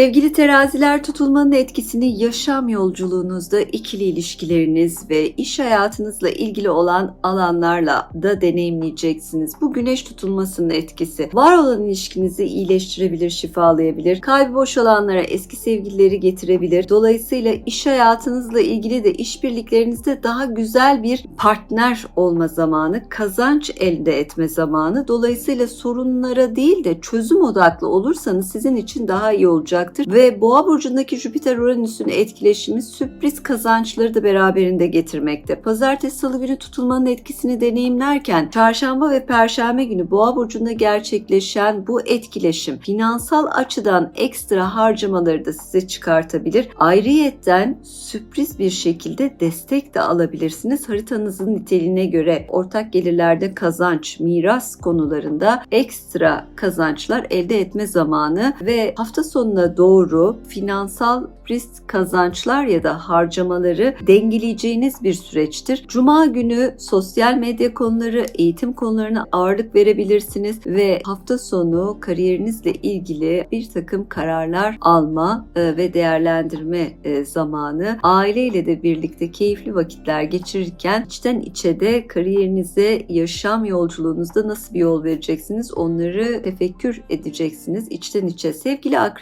Sevgili teraziler tutulmanın etkisini yaşam yolculuğunuzda ikili ilişkileriniz ve iş hayatınızla ilgili olan alanlarla da deneyimleyeceksiniz. Bu güneş tutulmasının etkisi var olan ilişkinizi iyileştirebilir, şifalayabilir. Kalbi boş olanlara eski sevgilileri getirebilir. Dolayısıyla iş hayatınızla ilgili de işbirliklerinizde daha güzel bir partner olma zamanı, kazanç elde etme zamanı. Dolayısıyla sorunlara değil de çözüm odaklı olursanız sizin için daha iyi olacaktır. Ve Boğa burcundaki Jüpiter Uranüs'ün etkileşimi sürpriz kazançları da beraberinde getirmekte. Pazartesi salı günü tutulmanın etkisini deneyimlerken çarşamba ve perşembe günü Boğa burcunda gerçekleşen bu etkileşim finansal açıdan ekstra harcamaları da size çıkartabilir. Ayrıyetten sürpriz bir şekilde destek de alabilirsiniz. Haritanızın niteliğine göre ortak gelirlerde kazanç, miras konularında ekstra kazançlar elde etme zamanı ve hafta sonuna doğru finansal risk kazançlar ya da harcamaları dengeleyeceğiniz bir süreçtir. Cuma günü sosyal medya konuları, eğitim konularına ağırlık verebilirsiniz ve hafta sonu kariyerinizle ilgili bir takım kararlar alma e, ve değerlendirme e, zamanı. Aileyle de birlikte keyifli vakitler geçirirken içten içe de kariyerinize, yaşam yolculuğunuzda nasıl bir yol vereceksiniz onları tefekkür edeceksiniz içten içe. Sevgili akrep